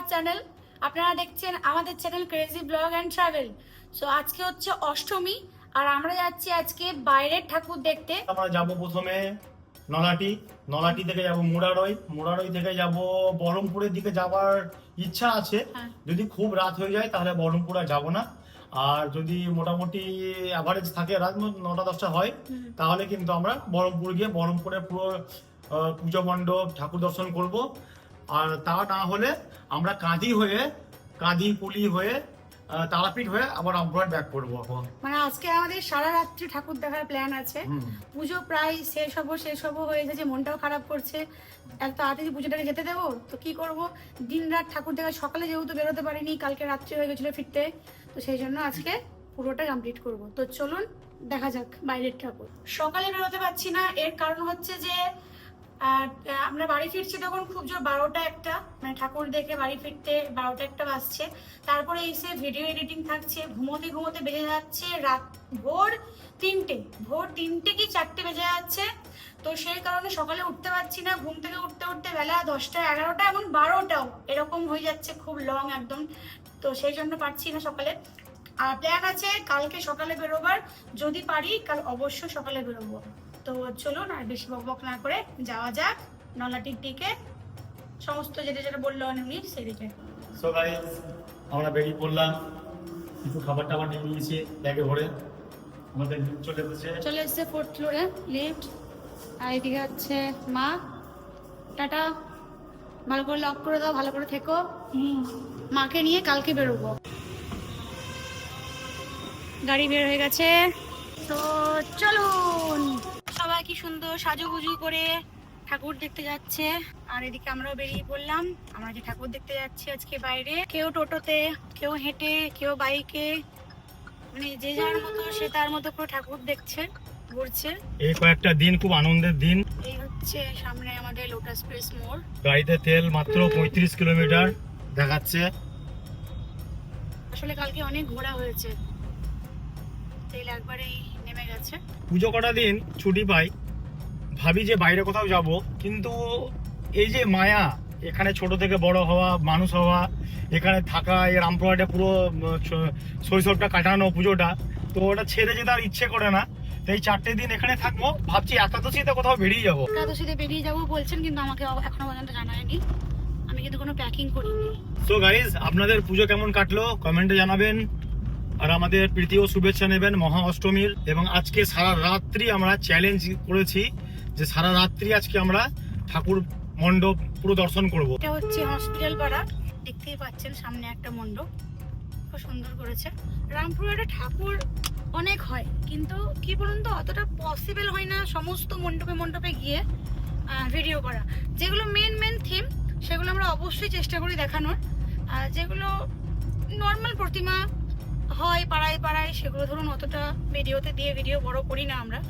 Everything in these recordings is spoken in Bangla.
Our channel. আপনারা দেখছেন আমাদের channel crazy blog and travel so আজকে হচ্ছে অষ্টমী আর আমরা যাচ্ছি আজকে বাইরের ঠাকুর দেখতে। আমরা যাব প্রথমে নলাটি। নলাটি থেকে যাব মুরারই। মুরারই থেকে যাব বহরমপুরের দিকে যাওয়ার ইচ্ছা আছে। হ্যাঁ। যদি খুব রাত হয়ে যায় তাহলে বহরমপুর আর যাব না। আর যদি মোটামুটি অ্যাভারেজ থাকে রাত নটা দশটা হয় তাহলে কিন্তু আমরা বহরমপুর গিয়ে বহরমপুরে পুরো পুজো মণ্ডপ ঠাকুর দর্শন করব। আর তা না হলে আমরা কাঁদি হয়ে কাঁদি পুলি হয়ে তারাপীঠ হয়ে আবার রামপুরহাট ব্যাক করব মানে আজকে আমাদের সারা রাত্রি ঠাকুর দেখার প্ল্যান আছে। পুজো প্রায় শেষ হব শেষ হব হয়ে এসেছে মনটাও খারাপ করছে। এত তাড়াতাড়ি পুজোটাকে যেতে দেবো তো কি করব? দিন রাত ঠাকুর দেখা সকালে যেহেতু বেরোতে পারিনি কালকে রাত্রি হয়ে গেছিল ফিরতে তো সেই জন্য আজকে পুরোটা কমপ্লিট করব। তো চলুন দেখা যাক বাইরের ঠাকুর। সকালে বেরোতে পারছি না এর কারণ হচ্ছে যে আমরা বাড়ি ফিরছি তখন খুব জোর বারোটা একটা মানে ঠাকুর দেখে বাড়ি ফিরতে বারোটা একটা বাজছে। তারপরে এসে ভিডিও এডিটিং থাকছে, ঘুমোতে ঘুমোতে বেজে যাচ্ছে রাত ভোর তিনটে। ভোর তিনটে কি চারটে বেজে যাচ্ছে? তো সেই কারণে সকালে উঠতে পারছি না, ঘুম থেকে উঠতে উঠতে বেলা দশটা এগারোটা এমন বারোটাও। এরকম হয়ে যাচ্ছে খুব লং একদম। তো সেই জন্য পারছি না সকালে। আর প্ল্যান আছে কালকে সকালে বেরোবার। যদি পারি, কাল অবশ্যই সকালে বেরোবো। তো চলুন আর বেশি বকবক না করে যাওয়া যাক নলাটির দিকে। সমস্ত যেটা যেটা বলল উনি সেদিকে। সো গাইস আমরা বেরিয়ে পড়লাম। কিছু খাবার টাবার নিয়ে নিয়েছি ব্যাগে ভরে। আমাদের lift চলে এসেছে। চলে এসছে ফোর্থ ফ্লোরে লিফট আর এদিকে হচ্ছে মা। টাটা। ভালো করে লক করে দাও ভালো করে থেকো। মাকে নিয়ে কালকে বেরোবো। গাড়ি বের হয়ে গেছে। তো চলুন। কি সুন্দর সাজুগুজু করে ঠাকুর দেখতে যাচ্ছে। আর এদিকে আমরাও বেরিয়ে পড়লাম। আমরা যে ঠাকুর দেখতে যাচ্ছি আজকে বাইরে কেউ টোটোতে কেউ হেঁটে কেউ বাইকে মানে যে যার মতো সে তার মতো করে ঠাকুর দেখছে ঘুরছে। এই কয়েকটা দিন খুব আনন্দের দিন। এই হচ্ছে সামনে আমাদের লোটাস প্রেস মোড় গাড়িতে তেল মাত্র পঁয়ত্রিশ কিলোমিটার দেখাচ্ছে। আসলে কালকে অনেক ঘোরা হয়েছে। তেল একবারেই গেছে। পুজো কটা দিন ছুটি পাই। ভাবি যে বাইরে কোথাও যাব কিন্তু এই যে মায়া এখানে ছোট থেকে বড় হওয়া মানুষ হওয়া এখানে থাকা এই রামপুরহাটে পুরো শৈশবটা কাটানো পুজোটা তো ওটা ছেড়ে যেতে আর ইচ্ছে করে না। এই চারটে দিন এখানে থাকব ভাবছি একাদশীতে কোথাও বেরিয়ে যাব। একাদশীতে বেরিয়ে যাব বলছেন কিন্তু আমাকে এখনও পর্যন্ত জানায়নি আমি কিন্তু কোনো প্যাকিং করিনি। সো গাইজ আপনাদের পুজো কেমন কাটলো? কমেন্টে জানাবেন। আর আমাদের প্রীতি ও শুভেচ্ছা নেবেন, মহা অষ্টমীর। এবং আজকে সারা রাত্রি আমরা চ্যালেঞ্জ করেছি যে সারা রাত্রি আজকে আমরা ঠাকুর মণ্ডপ পুরো দর্শন করব। এটা হচ্ছে হসপিটাল পাড়া। দেখতেই পাচ্ছেন সামনে একটা মণ্ডপ। খুব সুন্দর করেছে। রামপুরহাটে ঠাকুর অনেক হয়, কিন্তু কি বলুন তো, অতটা পসিবল হয় না সমস্ত মণ্ডপে মণ্ডপে গিয়ে ভিডিও করা। যেগুলো মেন মেন থিম সেগুলো আমরা অবশ্যই চেষ্টা করি দেখানোর। যেগুলো নর্মাল প্রতিমা হয়, পাড়ায় পাড়ায়, সেগুলো ধরুন অতটা ভিডিওতে দিয়ে ভিডিও বড় করি না আমরা।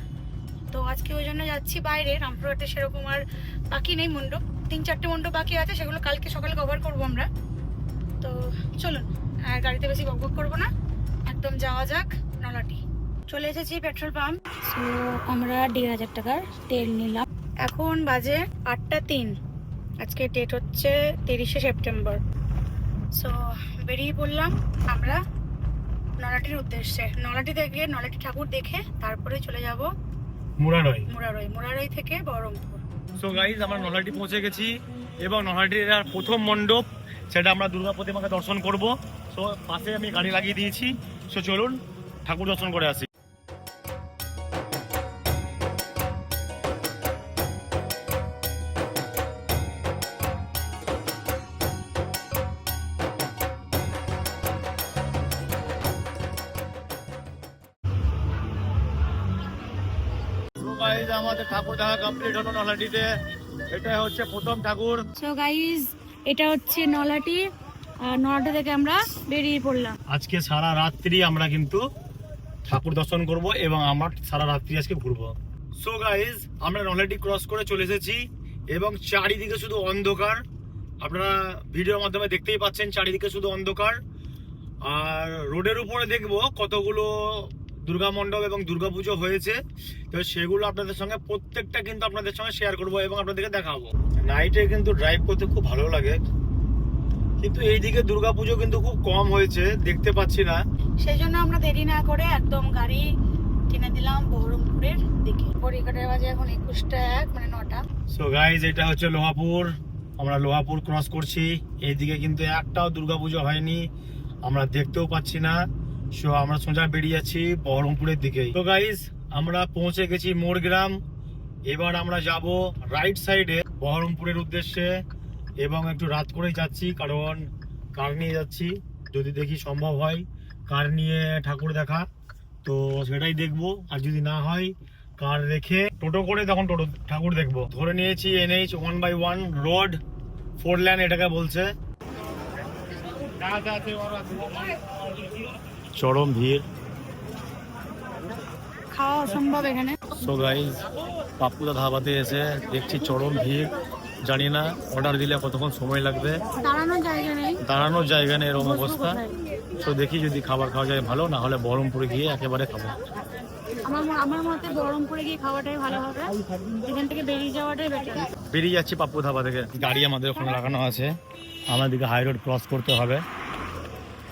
তো আজকে ওই জন্য যাচ্ছি বাইরে, রামপুরহাটে সেরকম আর বাকি নেই মণ্ডপ তিন, চারটে মণ্ডপ বাকি আছে, সেগুলো কালকে সকালে কভার করব আমরা। তো চলুন, আর গাড়িতে বেশি বকবক করব না। একদম যাওয়া যাক, নলাটি। চলে এসেছি পেট্রোল পাম্প। সো আমরা দেড় হাজার টাকার তেল নিলাম। এখন বাজে আটটা তিন। আজকে ডেট হচ্ছে তিরিশে সেপ্টেম্বর। সো বেরিয়ে পড়লাম আমরা নলাটির উদ্দেশ্যে। নলাটি থেকে নলাটি ঠাকুর দেখে তারপরে চলে যাব মুরারই। মুরারই মুরারই থেকে বহরমপুর। সো গাইজ আমরা নলাটি পৌঁছে গেছি এবং নলাটির আর প্রথম মণ্ডপ সেটা আমরা দুর্গা প্রতিমাকে দর্শন করব। সো পাশে আমি গাড়ি লাগিয়ে দিয়েছি। সো চলুন ঠাকুর দর্শন করে আসি। So guys, আমাদের ঠাকুর দেখা কমপ্লিট হলো নলহাটিতে এটা হচ্ছে প্রথম ঠাকুর। সো গাইজ এটা হচ্ছে নলাটি। আর নলাটি থেকে আমরা বেরিয়ে পড়লাম। আজকে সারা রাত্রি আমরা কিন্তু ঠাকুর দর্শন করব এবং আমরা সারা রাত্রি আজকে ঘুরবো। সো গাইজ আমরা নলহাটি ক্রস করে চলে এসেছি এবং চারিদিকে শুধু অন্ধকার। আপনারা ভিডিওর মাধ্যমে দেখতেই পাচ্ছেন চারিদিকে শুধু অন্ধকার। আর রোডের উপরে দেখব কতগুলো দুর্গা মণ্ডপ এবং দুর্গাপুজো হয়েছে তো সেগুলো আপনাদের সঙ্গে প্রত্যেকটা কিন্তু আপনাদের সঙ্গে শেয়ার করব এবং আপনাদেরকে দেখাবো। নাইটে কিন্তু ড্রাইভ করতে খুব ভালো লাগে কিন্তু এইদিকে দুর্গাপুজো কিন্তু খুব কম হয়েছে দেখতে পাচ্ছি না। সেই জন্য আমরা দেরি না করে একদম গাড়ি কিনে দিলাম বহরমপুরের দিকে। ঘড়িকাটার বাজে এখন একুশটা এক মানে নটা। সো গাইজ এটা হচ্ছে লোহাপুর। আমরা লোহাপুর ক্রস করছি। এইদিকে কিন্তু একটাও দুর্গাপুজো হয়নি আমরা দেখতেও পাচ্ছি না। সো আমরা সোজা বেরিয়ে যাচ্ছি বহরমপুরের দিকে তো গাইজ আমরা পৌঁছে গেছি মোড়গ্রাম। এবার আমরা যাব রাইট সাইডে বহরমপুরের উদ্দেশ্যে এবং একটু রাত করেই যাচ্ছি, কারণ কার নিয়ে যাচ্ছি। যদি দেখি সম্ভব হয় কার নিয়ে ঠাকুর দেখা। তো, সেটাই দেখব। আর যদি না হয় কার রেখে টোটো করে তখন টোটো, ঠাকুর দেখব। ধরে নিয়েছি NH one by one road four lane এটাকে বলছে। চরম ভিড়। খাওয়া অসম্ভব এখানে। সো গাইজ পাপুদা ধাবাতে এসে দেখছি চরম ভিড়। জানি না অর্ডার দিলে কতক্ষণ সময় লাগবে। দাঁড়ানোর জায়গা নেই। দাঁড়ানোর জায়গা নেই এরকম অবস্থা? তো দেখি যদি খাবার খাওয়া যায় ভালো না হলে বহরমপুরে গিয়ে একেবারে খাব। আমার আমার মতে বহরমপুরে গিয়ে খাওয়াটাই ভালো হবে। এখান থেকে বেরিয়ে যাওয়াটাই বেটার বেরিয়ে যাচ্ছি পাপ্পু ধাবা থেকে। গাড়ি আমাদের ওখানে লাগানো আছে। আমাদেরকে হাই রোড ক্রস করতে হবে।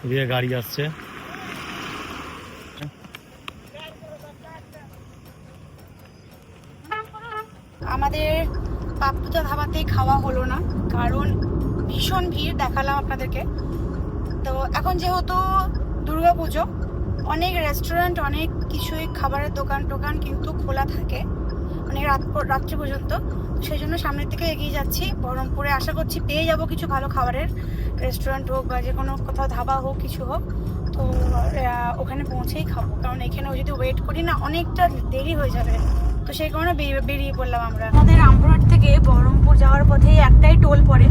এদিকে গাড়ি আসছে আমাদের পাপ্পুতা খাওয়া হলো না, কারণ ভীষণ ভিড় দেখালাম আপনাদেরকে। তো এখন যেহেতু দুর্গাপুজো অনেক রেস্টুরেন্ট অনেক কিছুই খাবারের দোকান টোকান কিন্তু খোলা থাকে অনেক রাত প- রাত্রি পর্যন্ত। সেই জন্য সামনের দিকে এগিয়ে যাচ্ছি, বহরমপুরে আশা করছি পেয়ে যাব কিছু ভালো খাবারের। রেস্টুরেন্ট হোক বা যে কোনো কোথাও ধাবা হোক, কিছু হোক, তো ওখানে পৌঁছেই খাব। কারণ এখানেও যদি ওয়েট করি না, অনেকটা দেরি হয়ে যাবে। তো সেই কারণে বেরিয়ে- পড়লাম আমরা। আমাদের রামপুরহাট থেকে বহরমপুর যাওয়ার পথে একটাই টোল পড়ে।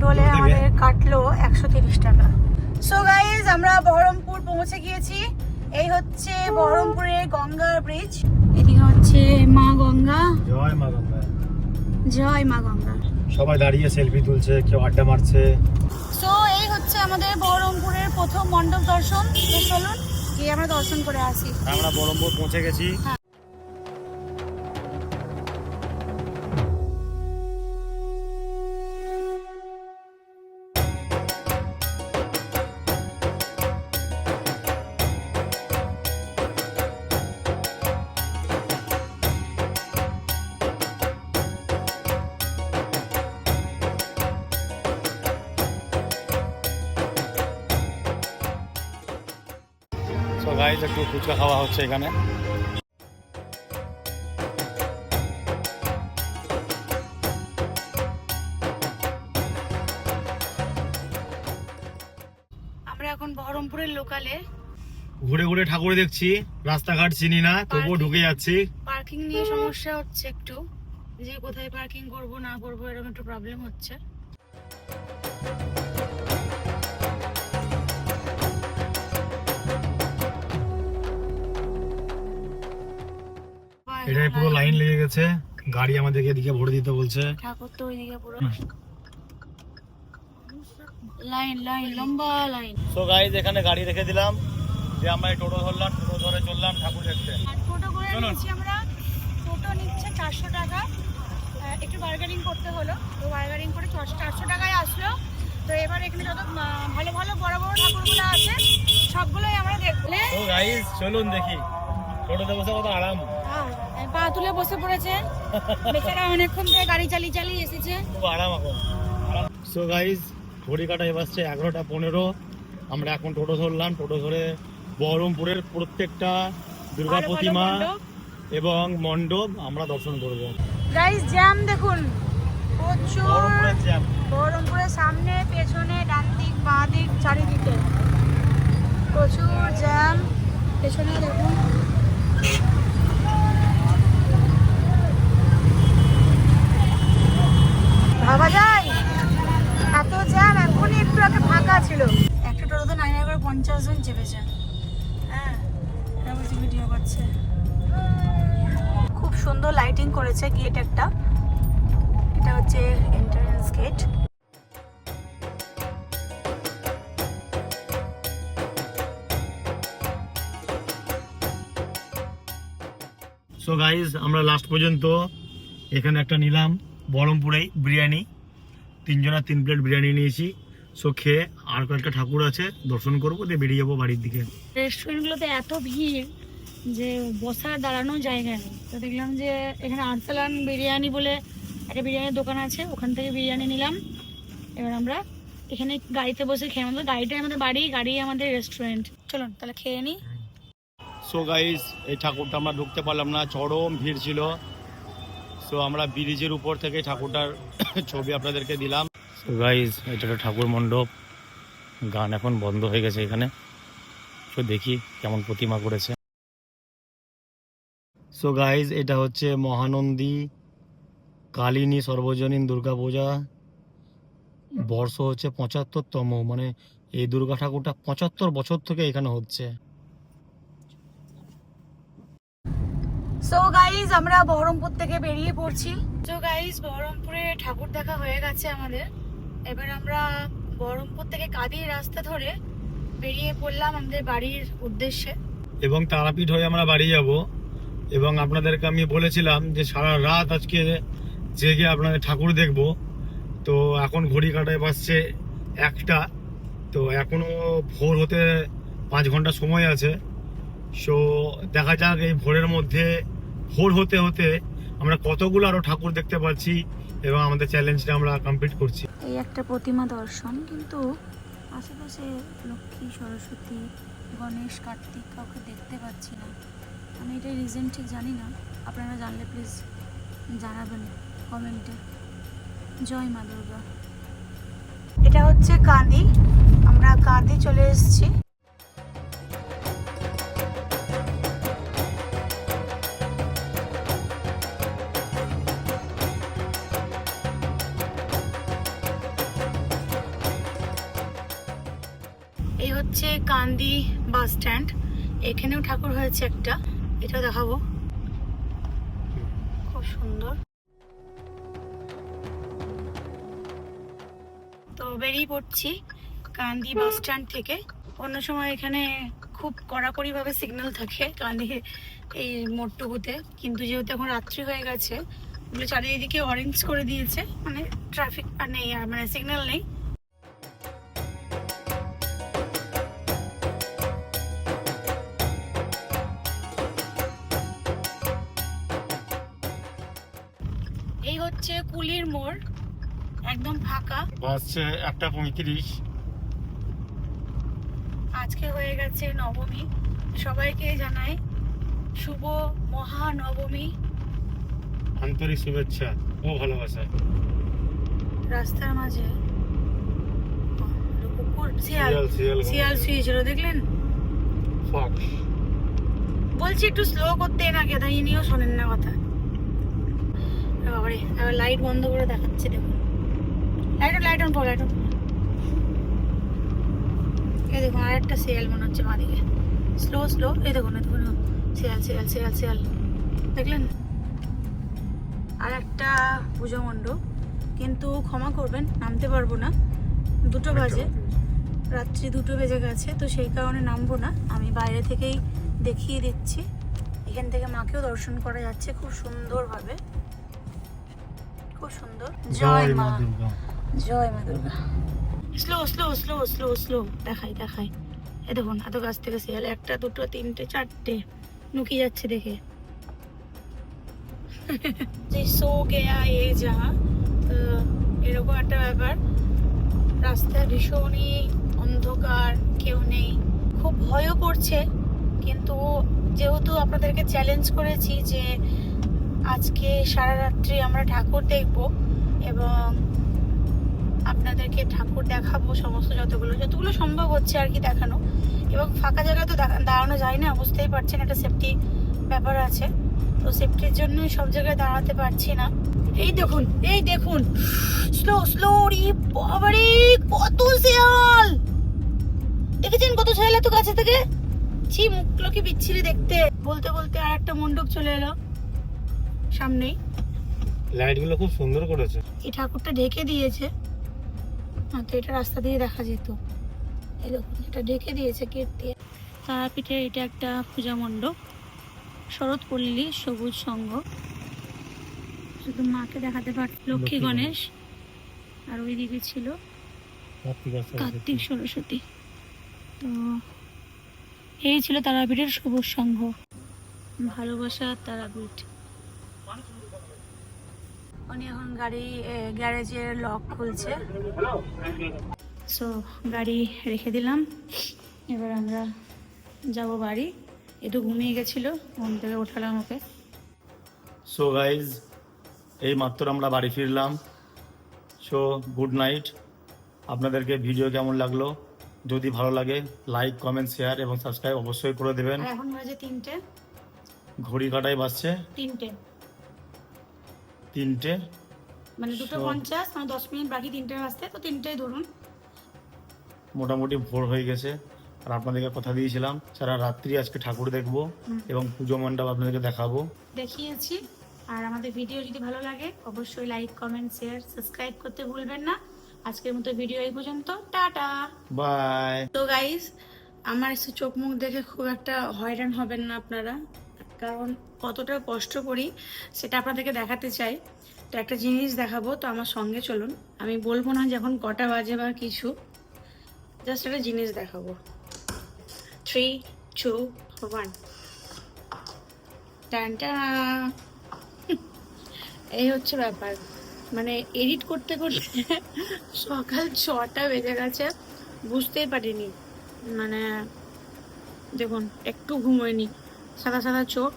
টোলে আমাদের কাটলো একশো তিরিশ টাকা। সো গাইজ আমরা বহরমপুর পৌঁছে গিয়েছি। এই হচ্ছে বহরমপুরের গঙ্গা ব্রিজ এদিকে হচ্ছে মা গঙ্গা। জয় মা গঙ্গা। জয় মা গঙ্গা। সবাই দাঁড়িয়ে সেলফি তুলছে কেউ আড্ডা মারছে। আমাদের বহরমপুরের প্রথম মণ্ডপ দর্শন। তো চলুন গিয়ে আমরা দর্শন করে আসি। আমরা বহরমপুর পৌঁছে গেছি। সো একটু ফুচকা খাওয়া হচ্ছে এখানে। আমরা এখন বহরমপুরের লোকালে। ঘুরে ঘুরে ঠাকুর দেখছি রাস্তাঘাট চিনি না তবুও ঢুকে যাচ্ছি। পার্কিং নিয়ে সমস্যা হচ্ছে একটু যে কোথায় পার্কিং করব না করব এরকম একটু প্রবলেম হচ্ছে। এটাই পুরো লাইন লেগে গেছে। গাড়ি আমাদেরকে এদিকে ভরে দিতে বলছে। ঠাকুর তো ওইদিকে পুরো লাইন লাইন লম্বা লাইন সো গাইজ এখানে গাড়ি রেখে দিলাম। যে আমরা টোটো ধরলাম টোটো ধরে চললাম ঠাকুর দেখতে। টোটো করে চলুন। নিচ্ছি আমরা। টোটো নিচ্ছে চারশো টাকা। একটু বার্গারিং করতে হলো। তো বার্গারিং করে চারশো টাকায় আসলো। তো এবার এখানে যত ভালো ভালো বড় বড় ঠাকুরগুলো আছে সবগুলোই আমরা দেখলে তো গাইজ চলুন দেখি। টোটোতে বসে কত আরাম। পা তুলে বসে পড়েছে। বেচারা অনেকক্ষণ থেকে গাড়ি চালিয়ে চালিয়ে এসেছে। খুব আরাম এখন। সো গাইজ ঘড়ি কাটায় বাজছে এগারোটা পনেরো। আমরা এখন টোটো ধরলাম। টোটো ধরে বহরমপুরের প্রত্যেকটা দুর্গা প্রতিমা। এবং মণ্ডপ আমরা দর্শন করব। গাইস জ্যাম দেখুন। প্রচুর বহরমপুরের সামনে পেছনে ডান দিক বাঁ দিক চারিদিকে। প্রচুর জ্যাম পেছনে দেখুন। ভাবা যায়। এত জ্যাম, এখনই একটু আগে ফাঁকা ছিল। একটা টোটোতে নাইন করে পঞ্চাশ জন চেপেছে হ্যাঁ ভিডিও করছে। খুব সুন্দর লাইটিং করেছে গেট একটা। এটা হচ্ছে এন্ট্রান্স গেট সো গাইজ আমরা লাস্ট পর্যন্ত এখানে একটা নিলাম। বহরমপুরেই বিরিয়ানি। তিনজনের তিন প্লেট বিরিয়ানি নিয়েছি। সো খেয়ে আর কয়েকটা ঠাকুর আছে দর্শন করব দিয়ে বেরিয়ে যাব বাড়ির দিকে। রেস্টুরেন্টগুলোতে এত ভিড় যে বসার দাঁড়ানো জায়গা নেই। তো দেখলাম যে এখানে আরসালান বিরিয়ানি বলে একটা বিরিয়ানির দোকান আছে ওখান থেকে বিরিয়ানি নিলাম। এবার আমরা এখানে গাড়িতে বসে খেয়ে আমাদের গাড়িটাই আমাদের বাড়ি গাড়ি আমাদের রেস্টুরেন্ট। চলুন তাহলে খেয়ে নিই সো গাইজ এই ঠাকুরটা আমরা ঢুকতে পারলাম না চরম ভিড় ছিল। সো আমরা ব্রিজের উপর থেকে ঠাকুরটার ছবি আপনাদেরকে দিলাম। সো গাইজ এটা একটা ঠাকুর মণ্ডপ। গান এখন বন্ধ হয়ে গেছে এখানে। সো দেখি কেমন প্রতিমা করেছে। সো গাইজ এটা হচ্ছে মহানন্দী কালিনী সর্বজনীন দুর্গা পূজা। বর্ষ হচ্ছে পঁচাত্তরতম মানে এই দুর্গা ঠাকুরটা পঁচাত্তর বছর থেকে এখানে হচ্ছে। সো গাইজ আমরা বহরমপুর থেকে বেরিয়ে পড়ছি। সো গাইজ বহরমপুরে ঠাকুর দেখা হয়ে গেছে আমাদের। এবার আমরা বহরমপুর থেকে কাদির রাস্তা ধরে বেরিয়ে পড়লাম আমাদের বাড়ির উদ্দেশ্যে। এবং তারাপীঠ হয়ে আমরা বাড়ি যাব। এবং আপনাদেরকে আমি বলেছিলাম যে সারা রাত আজকে জেগে আপনাদের ঠাকুর দেখব। তো এখন ঘড়ি কাটায় বাজছে একটা। তো এখনও ভোর হতে পাঁচ ঘণ্টা সময় আছে। সো দেখা যাক এই ভোরের মধ্যে ভোর হতে হতে আমরা কতগুলো আরও ঠাকুর দেখতে পাচ্ছি এবং আমাদের চ্যালেঞ্জটা আমরা কমপ্লিট করছি। এই একটা প্রতিমা দর্শন কিন্তু আশেপাশে লক্ষ্মী সরস্বতী গণেশ কার্তিক কাউকে দেখতে পাচ্ছি না। আমি এটার রিজন ঠিক জানি না। আপনারা জানলে প্লিজ জানাবেন কমেন্টে। জয় মা দুর্গা। এটা হচ্ছে কাঁদি। আমরা কাঁদি চলে এসেছি। হচ্ছে কান্দি বাস স্ট্যান্ড। এখানেও ঠাকুর হয়েছে একটা। এটা দেখাবো। খুব সুন্দর। তো বেরিয়ে পড়ছি কান্দি বাস স্ট্যান্ড থেকে। অন্য সময় এখানে খুব কড়াকড়ি ভাবে সিগন্যাল থাকে কান্দি এই মোড়টুকুতে। কিন্তু যেহেতু এখন রাত্রি হয়ে গেছে চারিদিকে অরেঞ্জ করে দিয়েছে। মানে ট্রাফিক আর নেই আর মানে সিগন্যাল নেই। কুলির মোড় একদম ফাঁকা। বাজছে একটা পঁয়ত্রিশ। আজকে হয়ে গেছে নবমী। সবাইকে জানাই শুভ মহানবমী। আন্তরিক শুভেচ্ছা ও ভালোবাসা। রাস্তার মাঝে কুকুর শিয়াল শিয়াল শুয়েছিল দেখলেন? বলছি একটু স্লো করতে না কে তাই নিয়েও শোনেন না কথা। বাবারে এবার লাইট বন্ধ করে দেখাচ্ছে দেখুন। Light light on light on এই দেখুন আর একটা শিয়াল মনে হচ্ছে বাঁদিকে। স্লো স্লো এই দেখুন এই দেখুন শিয়াল শিয়াল শিয়াল শিয়াল দেখলেন? আর একটা পুজো মণ্ডপ কিন্তু ক্ষমা করবেন নামতে পারব না। দুটো বাজে। রাত্রি দুটো বেজে গেছে তো সেই কারণে নামবো না। আমি বাইরে থেকেই দেখিয়ে দিচ্ছি। এখান থেকে মাকেও দর্শন করা যাচ্ছে খুব সুন্দরভাবে। খুব সুন্দর। জয় মা জয় মা Durga. Slow slow slow slow slow দেখাই দেখাই। এ দেখুন এত গাছ থেকে শিয়াল একটা দুটো তিনটে চারটে। নুকি যাচ্ছে দেখে। যে সো গেয়া এ যা তো এরকম একটা ব্যাপার। রাস্তা ভীষণই অন্ধকার কেউ নেই। খুব ভয়ও করছে কিন্তু যেহেতু আপনাদেরকে চ্যালেঞ্জ করেছি যে আজকে সারা রাত্রি আমরা ঠাকুর দেখব এবং আপনাদেরকে ঠাকুর দেখাবো সমস্ত যতগুলো যতগুলো সম্ভব হচ্ছে আর কি দেখানো। এবং ফাঁকা জায়গায় তো দাঁড়ানো যায় না, বুঝতেই পারছেন একটা সেফটি ব্যাপার আছে। তো সেফটির জন্যই সব জায়গায় দাঁড়াতে পারছি না। এই দেখুন এই দেখুন। স্লো স্লো রি বাবারে, কত শিয়াল! দেখেছেন কত শিয়াল এত কাছে থেকে? ছি, মুখগুলো কি বিচ্ছিরি দেখতে। বলতে বলতে আর একটা মণ্ডপ চলে এলো। সামনেই। লাইটগুলো খুব সুন্দর করেছে। এই ঠাকুরটা ঢেকে দিয়েছে। হ্যাঁ তো এটা রাস্তা দিয়ে দেখা যেত। এই দেখুন এটা ঢেকে দিয়েছে গেট দিয়ে। তারাপীঠে এটা একটা পূজা মণ্ডপ শরৎপল্লী সবুজ সংঘ শুধু মাকে দেখাতে পার লক্ষ্মী গণেশ। আর ওইদিকে ছিল কার্তিক কার্তিক সরস্বতী। তো এই ছিল তারাপীঠের সবুজ সংঘ ভালোবাসা তারাপীঠ। উনি এখন গাড়ি গ্যারেজের লক খুলছে। সো গাড়ি রেখে দিলাম। এবার আমরা যাব বাড়ি। একটু ঘুমিয়ে গেছিল ঘুম থেকে ওঠালাম ওকে। সো গাইজ এই মাত্র আমরা বাড়ি ফিরলাম। সো গুড নাইট আপনাদেরকে ভিডিও কেমন লাগল? যদি ভালো লাগে লাইক কমেন্ট শেয়ার এবং সাবস্ক্রাইব অবশ্যই করে দেবেন। এখন বাজে তিনটে। ঘড়ি কাটাই বাজছে। তিনটে। তিনটে। মানে দুটো পঞ্চাশ মানে দশ মিনিট বাকি তিনটে বাজতে তো তিনটেই ধরুন। মোটামুটি ভোর হয়ে গেছে। আর আপনাদেরকে কথা দিয়েছিলাম সারা রাত্রি আজকে ঠাকুর দেখব। এবং পুজো মণ্ডপ আপনাদেরকে দেখাবো। দেখিয়েছি। আর আমাদের ভিডিও যদি ভালো লাগে অবশ্যই লাইক কমেন্ট শেয়ার সাবস্ক্রাইব করতে ভুলবেন না। আজকের মতো ভিডিও এই পর্যন্ত। টাটা! বাই! তো গাইস আমার চোখ মুখ দেখে খুব একটা হয়রান হবেন না আপনারা। কারণ কতটা কষ্ট করি সেটা আপনাদেরকে দেখাতে চাই। তো একটা জিনিস দেখাবো, তো আমার সঙ্গে চলুন। আমি বলব না যখন কটা বাজে বা কিছু। জাস্ট একটা জিনিস দেখাবো। থ্রি টু ওয়ান টানটা এই হচ্ছে ব্যাপার। মানে এডিট করতে করতে সকাল ছটা বেজে গেছে, বুঝতেই পারিনি। মানে দেখুন, একটু ঘুমোয়নি। সাদা সাদা চোখ।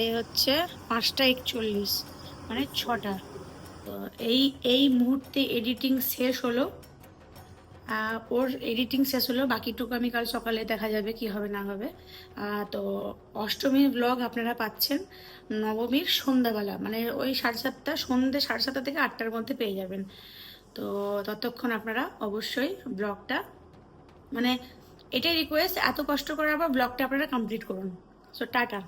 এই হচ্ছে পাঁচটা একচল্লিশ মানে ছটা। তো এই এই মুহূর্তে এডিটিং শেষ হলো। ওর এডিটিং শেষ হলো, বাকিটুকু আমি কাল সকালে দেখা যাবে কি হবে, না হবে। তো অষ্টমীর ব্লগ আপনারা পাচ্ছেন নবমীর সন্ধ্যাবেলা মানে ওই সাড়ে সাতটা সন্ধ্যে সাড়ে সাতটা থেকে আটটার মধ্যে পেয়ে যাবেন। তো ততক্ষণ আপনারা অবশ্যই ব্লগটা মানে এটাই রিকোয়েস্ট এত কষ্ট করার পর ব্লগটা আপনারা কমপ্লিট করুন। So tata.